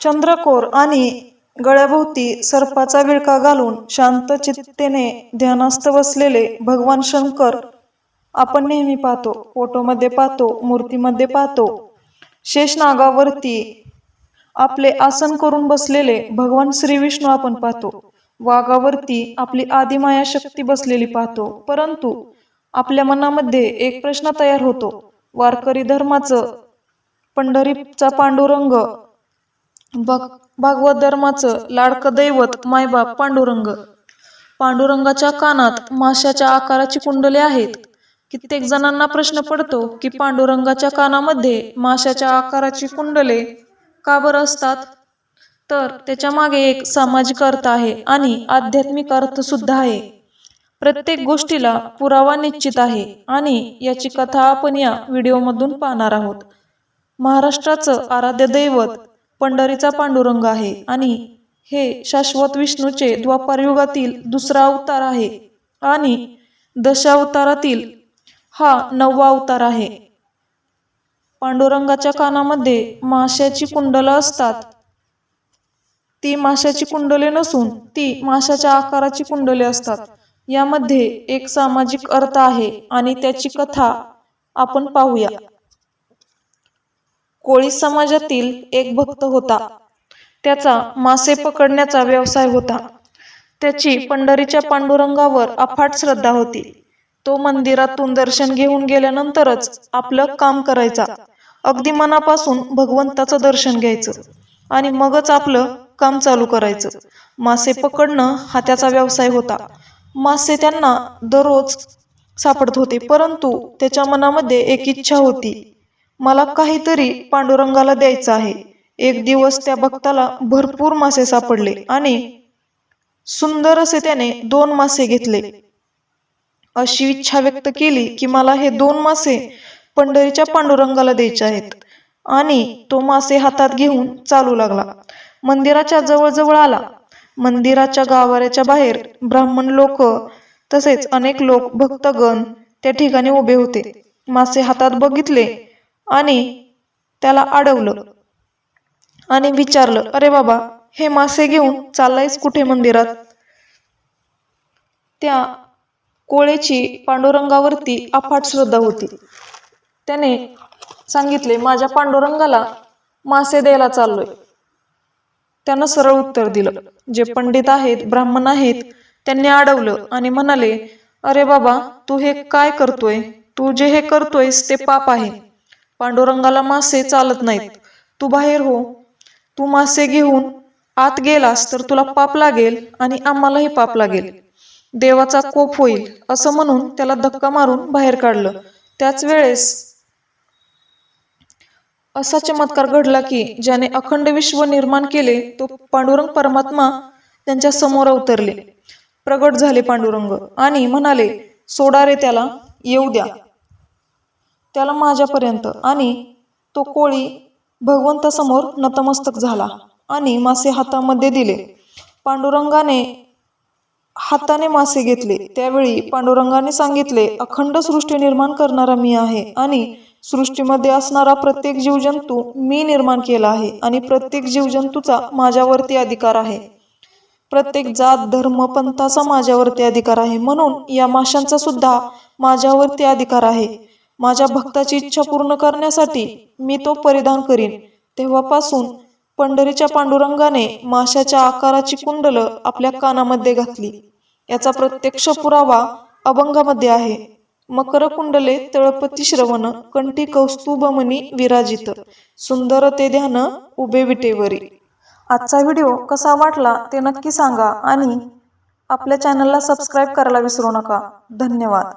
चंद्रकोर आणि गळ्याभोवती सर्पाचा विळका घालून शांत चित्तेने ध्यानास्थ बसलेले भगवान शंकर आपण नेहमी पाहतो. फोटोमध्ये पाहतो मूर्तीमध्ये पाहतो. शेषनागावरती आपले आसन करून बसलेले भगवान श्री विष्णू आपण पाहतो. वाघावरती आपली आदिमाया शक्ती बसलेली पाहतो. परंतु आपल्या मनामध्ये एक प्रश्न तयार होतो. वारकरी धर्माचं पंढरीचा पांडुरंग भग भागवत धर्माचं लाडकं दैवत मायबाप पांडुरंग. पांडुरंगाच्या कानात माशाच्या आकाराची कुंडले आहेत. कित्येक जणांना प्रश्न पडतो की पांडुरंगाच्या कानामध्ये माशाच्या आकाराची कुंडले का बरं असतात? तर त्याच्यामागे एक सामाजिक अर्थ आहे आणि आध्यात्मिक अर्थ सुद्धा आहे. प्रत्येक गोष्टीला पुरावा निश्चित आहे आणि याची कथा आपण या व्हिडिओमधून पाहणार आहोत. महाराष्ट्राचं आराध्य दैवत पंढरीचा पांडुरंग आहे आणि हे शाश्वत विष्णूचे द्वापारयुगातील दुसरा अवतार आहे आणि दशावतारातील हा नववा अवतार आहे. पांडुरंगाच्या कानामध्ये माशाची कुंडलं असतात. ती माशाची कुंडले नसून ती माशाच्या आकाराची कुंडले असतात. यामध्ये एक सामाजिक अर्थ आहे आणि त्याची कथा आपण पाहूया. कोळी समाजातील एक भक्त होता. त्याचा मासे पकडण्याचा व्यवसाय होता. त्याची पंढरीच्या पांडुरंगावर अफाट श्रद्धा होती. तो मंदिरातून दर्शन घेऊन गेल्यानंतरच आपलं काम करायचा. अगदी मनापासून भगवंताचं दर्शन घ्यायचं. आणि मगच आपलं काम चालू करायचं. मासे पकडणं हा त्याचा व्यवसाय होता. मासे त्यांना दररोज सापडत होते परंतु त्याच्या मनामध्ये एक इच्छा होती. मला काहीतरी पांडुरंगाला द्यायचं आहे. एक दिवस त्या भक्ताला भरपूर मासे सापडले आणि सुंदर असे त्याने दोन मासे घेतले. अशी इच्छा व्यक्त केली की मला हे दोन मासे पंढरीच्या पांडुरंगाला द्यायचे आहेत. आणि तो मासे हातात घेऊन चालू लागला. मंदिराच्या जवळजवळ आला. मंदिराच्या गावाऱ्याच्या बाहेर ब्राह्मण लोक तसेच अनेक लोक भक्तगण त्या ठिकाणी उभे होते. मासे हातात बघितले आणि त्याला अडवलं. आणि विचारलं अरे बाबा हे मासे घेऊन चाललायस कुठे मंदिरात? त्या कोळेची पांडुरंगावरती अफाट श्रद्धा होती. त्याने सांगितले माझ्या पांडुरंगाला मासे द्यायला चाललोय. त्यानं सरळ उत्तर दिलं जे पंडित आहेत ब्राह्मण आहेत त्यांनी अडवलं आणि म्हणाले अरे बाबा तू हे काय करतोय? तू जे हे करतोयस ते पाप आहे. पांडुरंगाला मासे चालत नाहीत. तू बाहेर हो. तू मासे घेऊन आत गेलास तर तुला पाप लागेल आणि आम्हालाही पाप लागेल. देवाचा कोप होईल असं म्हणून त्याला धक्का मारून बाहेर काढलं. त्याच वेळेस असा चमत्कार घडला की ज्याने अखंड विश्व निर्माण केले तो पांडुरंग परमात्मा त्यांच्यासमोर अवतरले प्रगट झाले पांडुरंग आणि म्हणाले सोडा रे त्याला येऊ द्या. त्याला माझ्यापर्यंत आणि तो कोळी भगवंतासमोर नतमस्तक झाला आणि मासे हातामध्ये दिले. पांडुरंगाने हाताने मासे घेतले. त्यावेळी पांडुरंगाने सांगितले अखंड सृष्टी निर्माण करणारा मी आहे आणि सृष्टीमध्ये असणारा प्रत्येक जीवजंतू मी निर्माण केला आहे आणि प्रत्येक जीवजंतूचा माझ्यावरती अधिकार आहे. प्रत्येक जात धर्म पंथाचा माझ्यावरती अधिकार आहे. म्हणून या माशांचा सुद्धा माझ्यावरती अधिकार आहे. माझ्या भक्ताची इच्छा पूर्ण करण्यासाठी मी तो परिधान करीन. तेव्हापासून पंढरीच्या पांडुरंगाने माशाच्या आकाराची कुंडलं आपल्या कानामध्ये घातली. याचा प्रत्यक्ष पुरावा अभंगामध्ये आहे. मकर कुंडले तळपती श्रवण कंठी कौस्तुभमनी विराजित. सुंदर ते ध्यान उभे विटेवरी. आजचा व्हिडिओ कसा वाटला ते नक्की सांगा आणि आपल्या चॅनलला सबस्क्राईब करायला विसरू नका. धन्यवाद.